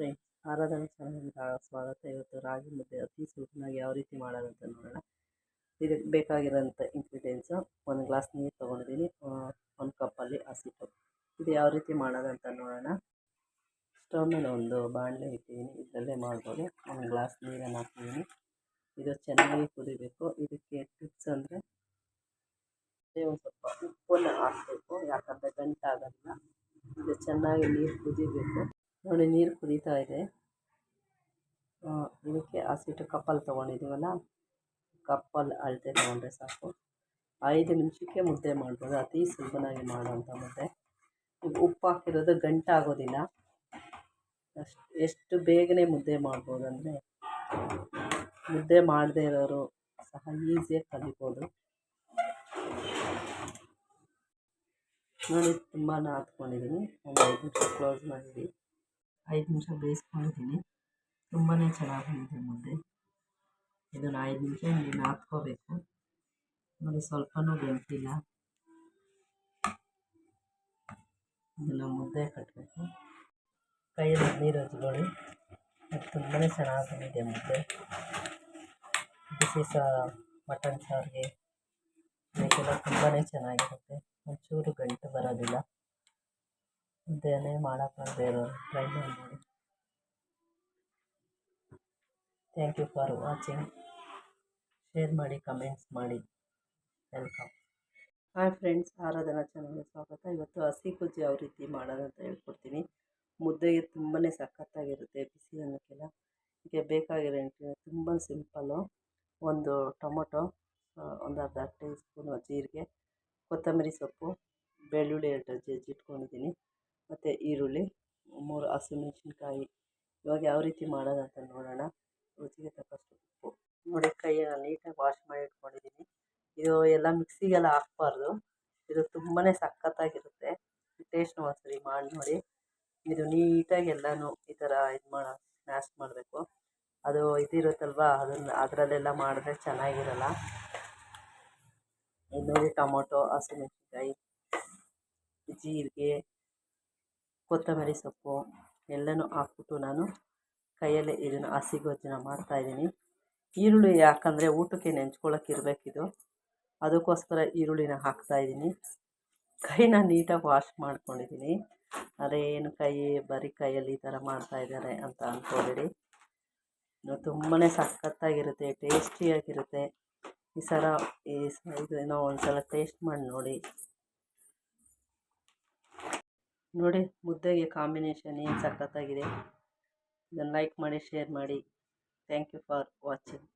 Friends Aradhana ಚಾನಲ್ಗೆ ಸ್ವಾಗತ. ಇವತ್ತು ರಾಗಿ ಮುದ್ದೆ ಅತಿ ಸುಲಭವಾಗಿ ಯಾವ ರೀತಿ ಮಾಡೋದಂತ ನೋಡೋಣ. ಇದಕ್ಕೆ ಬೇಕಾಗಿರೋಂಥ ಇಂಗ್ರೀಡಿಯೆಂಟ್ಸು ಒಂದು ಗ್ಲಾಸ್ ನೀರು ತೊಗೊಂಡಿದ್ದೀನಿ. ಒಂದು ಕಪ್ಪಲ್ಲಿ ಹಸಿಟ್ಟು ಇದು ಯಾವ ರೀತಿ ಮಾಡೋದಂತ ನೋಡೋಣ. ಸ್ಟವ್ ಮೇಲೆ ಒಂದು ಬಾಣಲೆ ಇಟ್ಟಿದ್ದೀನಿ. ಇದರಲ್ಲೇ ಮಾಡ್ಬೋದು. ಒಂದು ಗ್ಲಾಸ್ ನೀರನ್ನು ಹಾಕಿದ್ದೀನಿ ಇದು ಚೆನ್ನಾಗಿ ಕುದಿಬೇಕು. ಇದಕ್ಕೆ ಟಿಪ್ಸ್ ಅಂದರೆ ಒಂದು ಸ್ವಲ್ಪ ಉಪ್ಪನ್ನು ಹಾಕಬೇಕು. ಯಾಕಂದರೆ ಗಂಟಾಗಲ್ಲ. ಇದು ಚೆನ್ನಾಗಿ ನೀರು ಕುದಿಬೇಕು. ನೋಡಿ ನೀರು ಕುದೀತಾ ಇದೆ. ಇದಕ್ಕೆ ಹಸಿಟ್ಟು ಕಪ್ಪಲ್ಲಿ ತೊಗೊಂಡಿದ್ದೀವಲ್ಲ ಕಪ್ಪಲ್ಲಿ ಅಳತೆ ತೊಗೊಂಡ್ರೆ ಸಾಕು. ಐದು ನಿಮಿಷಕ್ಕೆ ಮುದ್ದೆ ಮಾಡ್ಬೋದು. ಅತಿ ಸುಲಭನಾಗಿ ಮಾಡೋಂಥ ಮುದ್ದೆ. ಉಪ್ಪು ಹಾಕಿರೋದು ಗಂಟಾಗೋದಿಲ್ಲ ಅಷ್ಟು, ಎಷ್ಟು ಬೇಗನೆ ಮುದ್ದೆ ಮಾಡ್ಬೋದು ಅಂದರೆ ಮುದ್ದೆ ಮಾಡದೇ ಇರೋರು ಸಹ ಈಸಿಯಾಗಿ ಕಲಿಬೋದು. ನೋಡಿ, ತುಂಬ ನಾದ್ಕೊಂಡಿದ್ದೀನಿ ಒಂದು ಐದು ನಿಮಿಷ ಕ್ಲೋಸ್ ಮಾಡಿಡಿ ಐದು ನಿಮಿಷ ಬೇಯಿಸ್ಕೊಂಡಿದ್ದೀನಿ ತುಂಬಾ ಚೆನ್ನಾಗಿ ಬಂದಿದೆ ಮುದ್ದೆ ಇದನ್ನು ಐದು ನಿಮಿಷ ಹಿಂಗೆ ನಾದ್ಕೋಬೇಕು ನೋಡಿ ಸ್ವಲ್ಪನೂ ಬೆಂತಿಲ್ಲ ಇದನ್ನು ಮುದ್ದೆ ಕಟ್ಟಬೇಕು ಕೈಯಲ್ಲಿ ನೀರು ಹಚ್ಕೊಳ್ಳಿ ಅದು ತುಂಬಾ ಚೆನ್ನಾಗಿ ಬಂದಿದೆ ಮುದ್ದೆ ಬಿಸಿ ಸಹ ಮಟನ್ ಸಾರಿಗೆ ಇದಕ್ಕೆಲ್ಲ ತುಂಬಾ ಚೆನ್ನಾಗಿರುತ್ತೆ ಒಂಚೂರು ಗಂಟು ಬರೋದಿಲ್ಲ ಮುದ್ದೆನೇ ಮಾಡೋಕ್ಕಾಗದೇ ಇರೋರು ಟ್ರೈ ಮಾಡಿ. Thank you for watching share ಮಾಡಿ ಕಮೆಂಟ್ಸ್ ಮಾಡಿ. ವೆಲ್ಕಮ್ ಹಾಯ್ ಫ್ರೆಂಡ್ಸ್ ಆರಾಧನಾ ಚಾನಲ್ಗೆ ಸ್ವಾಗತ. ಇವತ್ತು ಹಸಿ ಕುಜ್ಜಿ ಯಾವ ರೀತಿ ಮಾಡೋದಂತ ಹೇಳ್ಕೊಡ್ತೀನಿ. ಮುದ್ದೆಗೆ ತುಂಬಾ ಸಖತ್ತಾಗಿರುತ್ತೆ ಬಿಸಿ ಅನ್ನೋಕ್ಕೆಲ್ಲ. ಇದಕ್ಕೆ ಬೇಕಾಗಿರೋ ಎಂಟ್ರಿ ತುಂಬ ಸಿಂಪಲ್ಲು ಒಂದು ಟೊಮೊಟೊ ಒಂದು ಅರ್ಧ ಟೀ ಸ್ಪೂನು ಜೀರಿಗೆ, ಕೊತ್ತಂಬರಿ ಸೊಪ್ಪು, ಬೆಳ್ಳುಳ್ಳಿ ಎರಡು ಜಜ್ಜಿಟ್ಕೊಂಡಿದ್ದೀನಿ ಮತ್ತು ಈರುಳ್ಳಿ, ಮೂರು ಹಸಿಮೆಣ್ಸಿನ್ಕಾಯಿ ಇವಾಗ ಯಾವ ರೀತಿ ಮಾಡೋದಂತ ನೋಡೋಣ. ರುಚಿಗೆ ತಕ್ಕಷ್ಟು ಉಪ್ಪು. ನೋಡಿ ಕೈಯನ್ನು ನೀಟಾಗಿ ವಾಶ್ ಮಾಡಿ ಇಟ್ಕೊಂಡಿದ್ದೀನಿ. ಇದು ಎಲ್ಲ ಮಿಕ್ಸಿಗೆಲ್ಲ ಹಾಕ್ಬಾರ್ದು. ಇದು ತುಂಬಾ ಸಖತ್ತಾಗಿರುತ್ತೆ. ಟೇಸ್ಟ್ ಒಂದ್ಸರಿ ಮಾಡಿ ನೋಡಿ. ಇದು ನೀಟಾಗಿ ಎಲ್ಲನೂ ಈ ಥರ ಇದು ಮಾಡೋ ಸ್ಮ್ಯಾಶ್ ಮಾಡಬೇಕು. ಅದು ಇದಿರುತ್ತಲ್ವ, ಅದನ್ನು ಅದರಲ್ಲೆಲ್ಲ ಮಾಡಿದ್ರೆ ಚೆನ್ನಾಗಿರಲ್ಲ. ಇದು ನೋಡಿ ಟೊಮೊಟೊ ಹಸಿಮೆಣ್ಸಿನ್ಕಾಯಿ ಜೀರಿಗೆ. ಕೊತ್ತಂಬರಿ ಸೊಪ್ಪು ಎಲ್ಲನೂ ಹಾಕ್ಬಿಟ್ಟು ನಾನು ಕೈಯಲ್ಲೇ ಇದನ್ನು ಹಸಿ ಗೊಜ್ಜನ್ನ ಮಾಡ್ತಾಯಿದ್ದೀನಿ ಈರುಳ್ಳಿ ಯಾಕಂದರೆ ಊಟಕ್ಕೆ ನೆಂಚ್ಕೊಳ್ಳೋಕೆ ಇರಬೇಕಿದು ಅದಕ್ಕೋಸ್ಕರ ಈರುಳ್ಳಿನ ಹಾಕ್ತಾಯಿದ್ದೀನಿ ಕೈನ ನೀಟಾಗಿ ವಾಶ್ ಮಾಡ್ಕೊಂಡಿದ್ದೀನಿ. ಅದೇನು ಕೈ, ಬರೀ ಕೈಯಲ್ಲಿ ಈ ಥರ ಮಾಡ್ತಾಯಿದ್ದಾರೆ ಅಂತ ಅಂದ್ಕೋಬೇಡಿ. ತುಂಬಾ ಸಖತ್ತಾಗಿರುತ್ತೆ, ಟೇಸ್ಟಿಯಾಗಿರುತ್ತೆ. ಈ ಸಲ ಈ ಇದನ್ನು ಒಂದು ಸಲ ಟೇಸ್ಟ್ ಮಾಡಿ ನೋಡಿ. ನೋಡಿ ಮುದ್ದೆಗೆ ಕಾಂಬಿನೇಷನ್ ಏನು ಸಖತ್ತಾಗಿದೆ. ಇದನ್ನು ಲೈಕ್ ಮಾಡಿ ಶೇರ್ ಮಾಡಿ. Thank you for watching